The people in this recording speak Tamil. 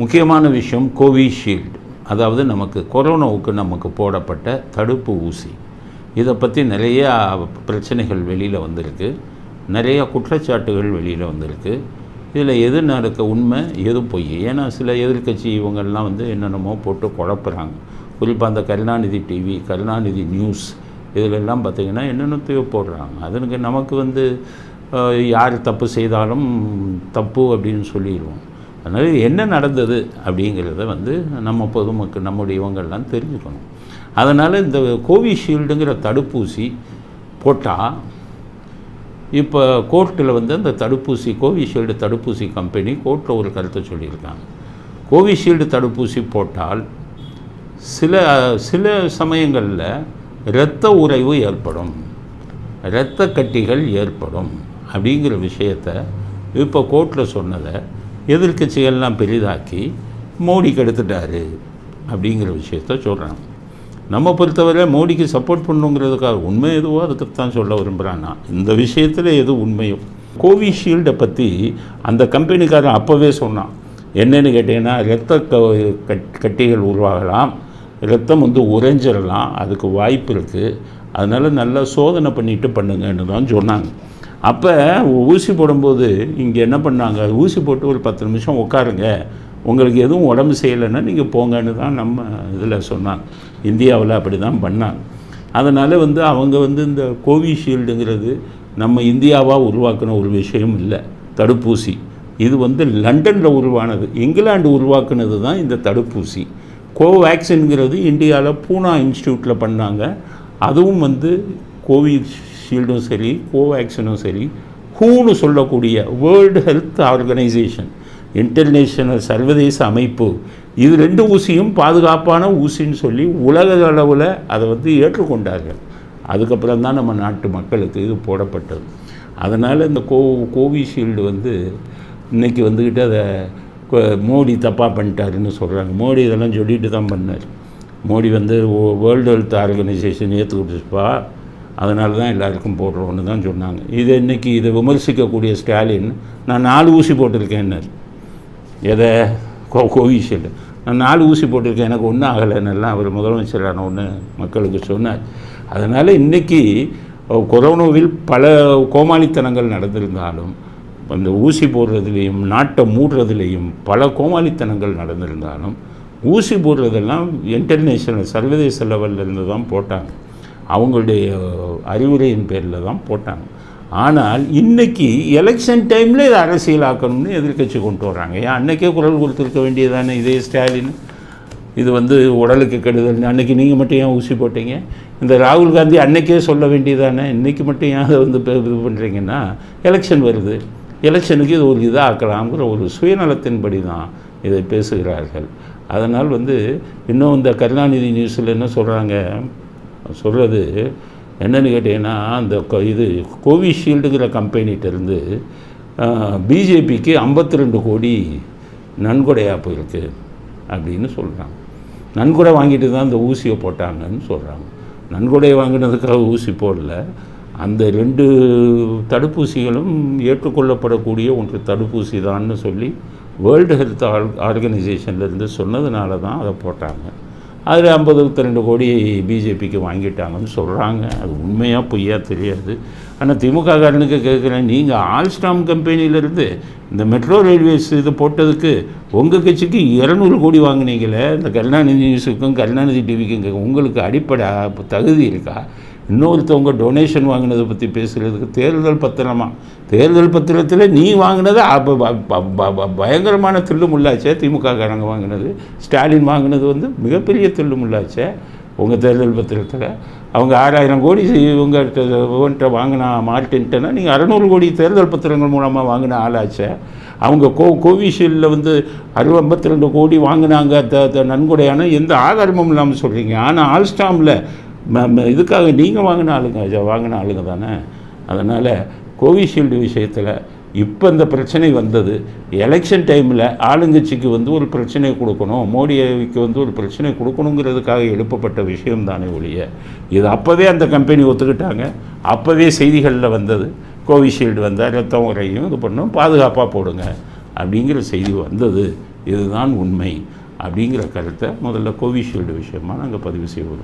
முக்கியமான விஷயம் கோவிஷீல்டு. அதாவது நமக்கு கொரோனாவுக்கு நமக்கு போடப்பட்ட தடுப்பு ஊசி. இதை பற்றி நிறையா பிரச்சனைகள் வெளியில் வந்திருக்கு. நிறையா குற்றச்சாட்டுகள் வெளியில் வந்திருக்கு. இதில் எது நடக்க உண்மை எது பொய்? ஏன்னா சில எதிர்க்கட்சி இவங்கள்லாம் வந்து என்னென்னமோ போட்டு குழப்புறாங்க. குறிப்பாக அந்த கருணாநிதி டிவி கருணாநிதி நியூஸ் இதிலெல்லாம் பார்த்திங்கன்னா என்னென்னத்தையோ போடுறாங்க. அதனுக்கு நமக்கு வந்து யார் தப்பு செய்தாலும் தப்பு அப்படின்னு சொல்லிடுவோம். அதனால் என்ன நடந்தது அப்படிங்கிறத வந்து நம்ம பொதுமக்கள் நம்முடைய இவங்கெல்லாம் தெரிஞ்சுக்கணும். அதனால் இந்த கோவிஷீல்டுங்கிற தடுப்பூசி போட்டால் இப்போ கோர்ட்டில் வந்து அந்த தடுப்பூசி கோவிஷீல்டு தடுப்பூசி கம்பெனி கோர்ட்டில் ஒரு கருத்தை சொல்லியிருக்காங்க. கோவிஷீல்டு தடுப்பூசி போட்டால் சில சில சமயங்களில் இரத்த உறைவு ஏற்படும். இரத்த கட்டிகள் ஏற்படும் அப்படிங்கிற விஷயத்தை இப்போ கோர்ட்டில் சொன்னதை எதிர்க்கட்சிகள்லாம் பெரிதாக்கி மோடி கெடுத்துட்டாரு அப்படிங்கிற விஷயத்த சொல்கிறாங்க நம்ம பொறுத்தவரை மோடிக்கு சப்போர்ட் பண்ணுங்கிறதுக்காக உண்மை எதுவோ அதுக்கு தான் சொல்ல விரும்புகிறான்னா இந்த விஷயத்தில் எது உண்மையோ? கோவிஷீல்டை பற்றி அந்த கம்பெனிக்காரன் அப்போவே சொன்னான். என்னன்னு கேட்டிங்கன்னா இரத்த க- கட்- கட்டிகள் உருவாகலாம் ரத்தம் வந்து உறைஞ்சிடலாம் அதுக்கு வாய்ப்பு இருக்குது அதனால் நல்லா சோதனை பண்ணிட்டு பண்ணுங்கன்னு தான் சொன்னாங்க. அப்போ ஊசி போடும்போது இங்கே என்ன பண்ணாங்க? ஊசி போட்டு ஒரு பத்து நிமிஷம் உட்காருங்க. உங்களுக்கு எதுவும் உடம்பு செய்யலைன்னா நீங்கள் போங்கன்னு தான் நம்ம இதில் சொன்னாங்க. இந்தியாவில் அப்படி தான் பண்ணாங்க. அதனால் வந்து அவங்க வந்து இந்த கோவிஷீல்டுங்கிறது நம்ம இந்தியாவாக உருவாக்கின ஒரு விஷயம் இல்லை. தடுப்பூசி. இது வந்து லண்டனில் உருவானது. இங்கிலாந்து உருவாக்குனது தான் இந்த தடுப்பூசி. கோவேக்சின்ங்கிறது இந்தியாவில் பூனா இன்ஸ்டியூட்டில் பண்ணாங்க. அதுவும் வந்து ஷீல்டும் சரி கோவேக்சினும் சரி ஹூன்னு சொல்லக்கூடிய வேர்ல்டு ஹெல்த் ஆர்கனைசேஷன் இன்டர்நேஷனல் சர்வதேச அமைப்பு இது ரெண்டு ஊசியும் பாதுகாப்பான ஊசின்னு சொல்லி உலக அளவில் அதை வந்து ஏற்றுக்கொண்டார்கள். அதுக்கப்புறம் தான் நம்ம நாட்டு மக்களுக்கு இது போடப்பட்டது. அதனால் இந்த கோ கோவிஷீல்டு வந்து இன்னைக்கு வந்துக்கிட்டு அதை மோடி தப்பாக பண்ணிட்டாருன்னு சொல்கிறாங்க மோடி இதெல்லாம் சொல்லிட்டு தான் பண்ணார். மோடி வந்து வேர்ல்டு ஹெல்த் ஆர்கனைசேஷன் ஏற்றுக்கிட்டுப்பா அதனால தான் எல்லாருக்கும் போடுறோன்னு தான் சொன்னாங்க. இது இன்றைக்கி இதை விமர்சிக்கக்கூடிய ஸ்டாலின் நான் நாலு ஊசி போட்டிருக்கேன்னாரு எதை? Co Covishield. நான் நாலு ஊசி போட்டிருக்கேன் எனக்கு ஒன்றும் ஆகலைன்னெல்லாம் அவர் முதலமைச்சரான ஒன்று மக்களுக்கு சொன்னார். அதனால் இன்றைக்கி கொரோனாவில் பல கோமாளித்தனங்கள் நடந்திருந்தாலும் அந்த ஊசி போடுறதுலேயும் நாட்டை மூடுறதுலேயும் பல கோமாளித்தனங்கள் நடந்திருந்தாலும் ஊசி போடுறதெல்லாம் இன்டர்நேஷனல் சர்வதேச லெவல்ல இருந்து தான் போட்டாங்க. அவங்களுடைய அறிவுரையின் பேரில் தான் போட்டாங்க. ஆனால் இன்றைக்கி எலெக்ஷன் டைமில் இதை அரசியலாக்கணும்னு எதிர்க்கட்சி கொண்டு வராங்க ஏன் அன்றைக்கே குரல் கொடுத்துருக்க வேண்டியதானே இதே ஸ்டாலின். இது வந்து உடலுக்கு கெடுதல். அன்னைக்கு நீங்கள் மட்டும் ஏன் ஊசி போட்டீங்க? இந்த ராகுல் காந்தி அன்னைக்கே சொல்ல வேண்டியதானே இன்றைக்கி மட்டும் ஏன் அதை வந்து இது பண்ணுறீங்கன்னா எலெக்ஷன் வருது. எலெக்ஷனுக்கு இது ஒரு இதாக ஆக்கலாம்ங்கிற ஒரு சுயநலத்தின்படி தான் இதை பேசுகிறார்கள். அதனால் வந்து இன்னும் இந்த கருணாநிதி நியூஸில் என்ன சொல்கிறாங்க சொல்கிறது என்னென்னு கேட்டிங்கன்னா அந்த இது கோவிஷீல்டுங்கிற கம்பெனிகிட்டேருந்து பிஜேபிக்கு 52 ரெண்டு கோடி நன்கொடையாக போயிருக்கு அப்படின்னு சொல்கிறாங்க நன்கொடை வாங்கிட்டு தான் இந்த ஊசியை போட்டாங்கன்னு சொல்கிறாங்க நன்கொடை வாங்கினதுக்காக ஊசி போடல. அந்த ரெண்டு தடுப்பூசிகளும் ஏற்றுக்கொள்ளப்படக்கூடிய ஒன்று தடுப்பூசி தான்னு சொல்லி வேர்ல்டு ஹெல்த் ஆர்கனைசேஷன்லேருந்து சொன்னதுனால தான் அதை போட்டாங்க. அதில் ஐம்பதுக்கு ரெண்டு கோடி பிஜேபிக்கு வாங்கிட்டாங்கன்னு சொல்கிறாங்க. அது உண்மையாக பொய்யா தெரியாது. ஆனால் திமுக காரனுக்கு கேட்குறேன் நீங்கள் ஆல்ஸ்டாம் கம்பெனியிலேருந்து இந்த மெட்ரோ ரயில்வேஸ் இது போட்டதுக்கு உங்கள் கட்சிக்கு இரநூறு கோடி வாங்குனீங்களே. இந்த கருணாநிதி நியூஸுக்கும் கருணாநிதி டிவிக்கும் உங்களுக்கு அடிப்படை தகுதி இருக்கா? இன்னொருத்தவங்க டொனேஷன் வாங்கினதை பற்றி பேசுகிறதுக்கு தேர்தல் பத்திரமா? தேர்தல் பத்திரத்தில் நீ வாங்கினது பயங்கரமான ப- ப- ப- பயங்கரமான தில்லுமுள்ளாச்சே திமுககாரங்க வாங்கினது. ஸ்டாலின் வாங்கினது வந்து மிகப்பெரிய தில்லுமுள்ளாச்சே உங்கள் தேர்தல் பத்திரத்தில். அவங்க ஆறாயிரம் கோடி உங்கள்கிட்ட இவன்கிட்ட வாங்கினா மார்ட்டின்ட்டனா நீங்கள் அறநூறு கோடி தேர்தல் பத்திரங்கள் மூலமாக வாங்கின ஆளாச்சே. அவங்க கோ கோவிஷீல்டில் வந்து அறுபது ஐம்பத்தி ரெண்டு கோடி வாங்கினாங்க த நன்கொடையான எந்த ஆதாரமும் இல்லாமல் சொல்கிறீங்க ஆனால் ஆல்ஸ்டாமில் இதுக்காக நீங்கள் வாங்கின ஆளுங்க வாங்கின ஆளுங்க தானே. அதனால் கோவிஷீல்டு விஷயத்தில் இப்போ இந்த பிரச்சனை வந்தது. எலெக்ஷன் டைமில் ஆளுங்கட்சிக்கு வந்து ஒரு பிரச்சனை கொடுக்கணும். மோடிக்கு வந்து ஒரு பிரச்சனை கொடுக்கணுங்கிறதுக்காக எழுப்பப்பட்ட விஷயம் தானே ஒழிய. இது அப்போவே அந்த கம்பெனி ஒத்துக்கிட்டாங்க. அப்போவே செய்திகளில் வந்தது. கோவிஷீல்டு வந்தால் ரத்தம் உரையும் இது பண்ணும் பாதுகாப்பாக போடுங்க அப்படிங்கிற செய்தி வந்தது. இதுதான் உண்மை அப்படிங்கிற கருத்தை முதல்ல கோவிஷீல்டு விஷயமாக நாங்கள் பதிவு செய்வோம்.